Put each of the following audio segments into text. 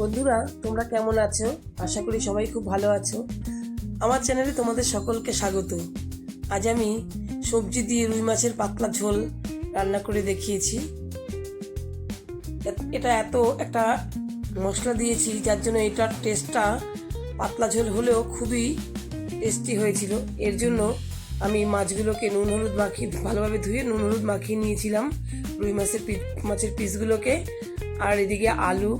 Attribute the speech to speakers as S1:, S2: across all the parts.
S1: বন্ধুরা, তোমরা কেমন আছো? আশা করি সবাই খুব ভালো আছো। আমার চ্যানেলে তোমাদের সকলকে স্বাগত। আজ আমি সবজি দিয়ে রুই মাছের পাতলা ঝোল রান্না করে দেখিয়েছি। এটা এত একটা মশলা দিয়েছি, যার জন্য এটার টেস্টটা পাতলা ঝোল হলেও খুবই টেস্টি হয়েছিল। এর জন্য আমি মাছগুলোকে নুন হলুদ মাখিয়ে, ভালোভাবে ধুয়ে নুন হলুদ মাখিয়ে নিয়েছিলাম রুই মাছের মাছের পিসগুলোকে আর এদিকে আলু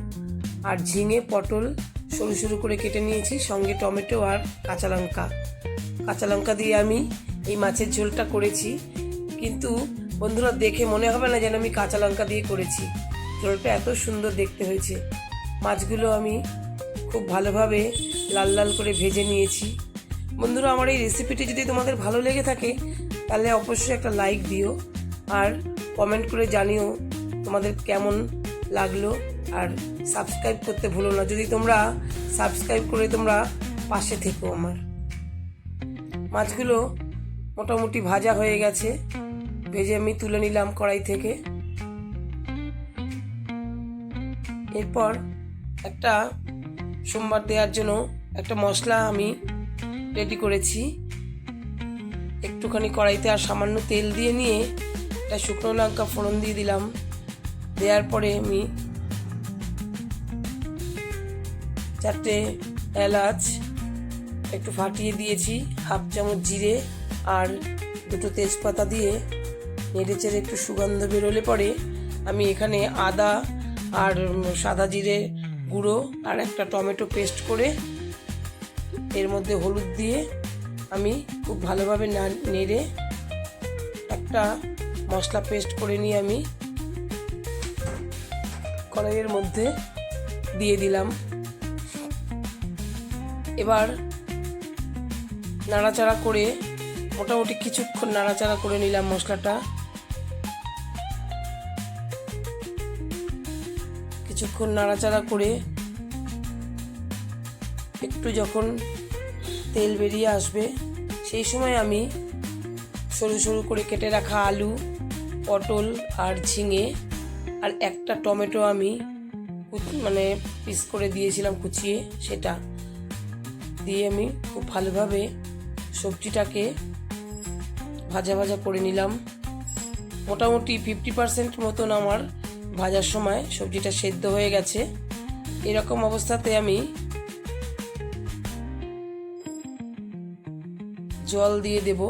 S1: আর ঝিঙে, পটল সরু সরু করে কেটে নিয়েছি। সঙ্গে টমেটো আর কাঁচা লঙ্কা। কাঁচা লঙ্কা দিয়ে আমি এই মাছের ঝোলটা করেছি। কিন্তু বন্ধুরা, দেখে মনে হবে না যেন আমি কাঁচা লঙ্কা দিয়ে করেছি। ঝোলটা এত সুন্দর দেখতে হয়েছে। মাছগুলো আমি খুব ভালোভাবে লাল লাল করে ভেজে নিয়েছি। বন্ধুরা, আমার এই রেসিপিটি যদি তোমাদের ভালো লেগে থাকে, তাহলে অবশ্যই একটা লাইক দিও। আর কমেন্ট করে জানিও তোমাদের কেমন লাগল। আর সাবস্ক্রাইব করতে ভুলো না। যদি তোমরা সাবস্ক্রাইব করে তোমরা পাশে থেকো আমার। মাছগুলো মোটামুটি ভাজা হয়ে গেছে। ভেজে আমি তুলে নিলাম কড়াই থেকে। এরপর একটা সোমবার দেওয়ার জন্য একটা মশলা আমি রেডি করেছি। একটুখানি কড়াইতে আর সামান্য তেল দিয়ে নিয়ে একটা শুকনো লঙ্কা ফোড়ন দিয়ে দিলাম। দেওয়ার পরে আমি চারটে এলাচ একটু ফাটিয়ে দিয়েছি, হাফ চামচ জিরে আর দুটো তেজপাতা দিয়ে নেড়ে চেড়ে একটু সুগন্ধ বেরোলে পরে আমি এখানে আদা আর সাদা জিরে গুঁড়ো আর একটা টমেটো পেস্ট করে এর মধ্যে হলুদ দিয়ে আমি খুব ভালোভাবে নেড়ে একটা মশলা পেস্ট করে নিয়ে আমি কড়াইয়ের মধ্যে দিয়ে দিলাম। এবার নাড়াচাড়া করে মোটামুটি কিছুক্ষণ নাড়াচাড়া করে নিলাম মশলাটা। কিছুক্ষণ নাড়াচাড়া করে একটু যখন তেল বেরিয়ে আসবে, সেই সময় আমি সরু সরু করে কেটে রাখা আলু, পটল আর ঝিঙে আর একটা টমেটো আমি মানে পিস করে দিয়েছিলাম কুচিয়ে, সেটা। দিয়ে আমি খুব ভালোভাবে সবজিটাকে ভাজা ভাজা করে নিলাম। মোটামুটি ফিফটি পার্সেন্ট মতন আমার ভাজার সময় সবজিটা সেদ্ধ হয়ে গেছে। এরকম অবস্থাতে আমি জল দিয়ে দেব।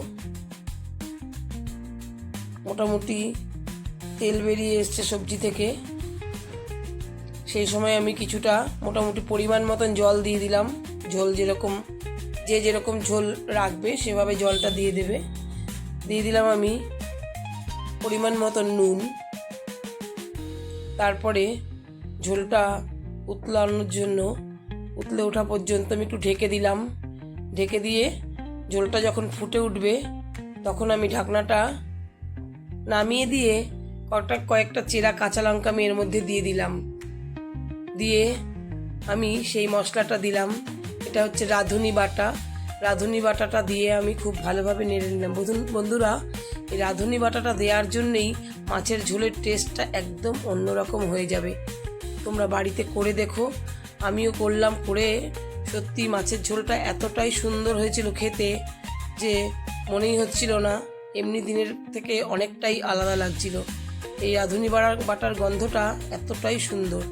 S1: মোটামুটি তেল বেরিয়ে এসছে সবজি থেকে। সেই সময় আমি কিছুটা মোটামুটি পরিমাণ মতন জল দিয়ে দিলাম। ঝোল যেরকম, যে যেরকম ঝোল রাখবে সেভাবে জলটা দিয়ে দেবে। দিয়ে দিলাম আমি পরিমাণ মতন নুন। তারপরে ঝোলটা উতলানোর জন্য, উতলে ওঠা পর্যন্ত আমি একটু ঢেকে দিলাম। ঢেকে দিয়ে ঝোলটা যখন ফুটে উঠবে, তখন আমি ঢাকনাটা নামিয়ে দিয়ে কয়েকটা কয়েকটা চেরা কাঁচা লঙ্কা আমি এর মধ্যে দিয়ে দিলাম। দিয়ে আমি সেই মশলাটা দিলাম। এটা হচ্ছে রাঁধুনি বাটা। রাঁধুনি বাটাটা দিয়ে আমি খুব ভালোভাবে নেড়ে নিলাম। বন্ধু- বন্ধুরা, এই রাঁধুনি বাটাটা দেওয়ার জন্যেই মাছের ঝোলের টেস্টটা একদম অন্যরকম হয়ে যাবে। তোমরা বাড়িতে করে দেখো। আমিও করলাম করে। সত্যি মাছের ঝোলটা এতটাই সুন্দর হয়েছিল খেতে যে মনেই হচ্ছিল না। এমনি দিনের থেকে অনেকটাই আলাদা লাগছিল। এই রাঁধুনি বাটার বাটার গন্ধটা এতটাই সুন্দর।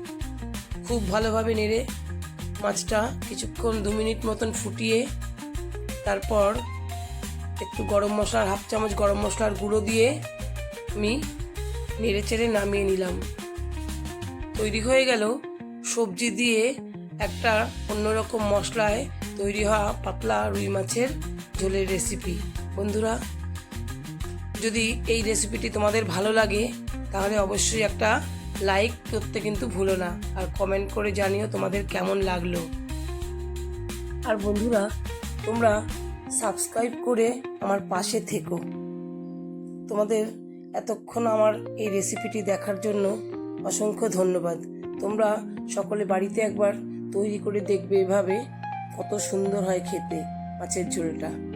S1: খুব ভালোভাবে নেড়ে মাছটা কিছুক্ষণ দু মিনিট মতন ফুটিয়ে তারপর একটু গরম মশলার হাফ চামচ গরম মশলার গুঁড়ো দিয়ে আমি নেড়ে চেড়ে নামিয়ে নিলাম। তৈরি হয়ে গেল সবজি দিয়ে একটা অন্যরকম মশলায় তৈরি হওয়া পাতলা রুই মাছের ঝোলের রেসিপি বন্ধুরা, যদি এই রেসিপিটি তোমাদের ভালো লাগে, তাহলে অবশ্যই একটা লাইক করতে কিন্তু ভুলো না আর কমেন্ট করে জানিও তোমাদের কেমন লাগল। আর বন্ধুরা, তোমরা সাবস্ক্রাইব করে আমার পাশে থেকো। তোমাদের এতক্ষণ আমার এই রেসিপিটি দেখার জন্য অসংখ্য ধন্যবাদ। তোমরা সকলে বাড়িতে একবার তৈরি করে দেখবে এভাবে কত সুন্দর হয় খেতে মাছের ঝোলটা।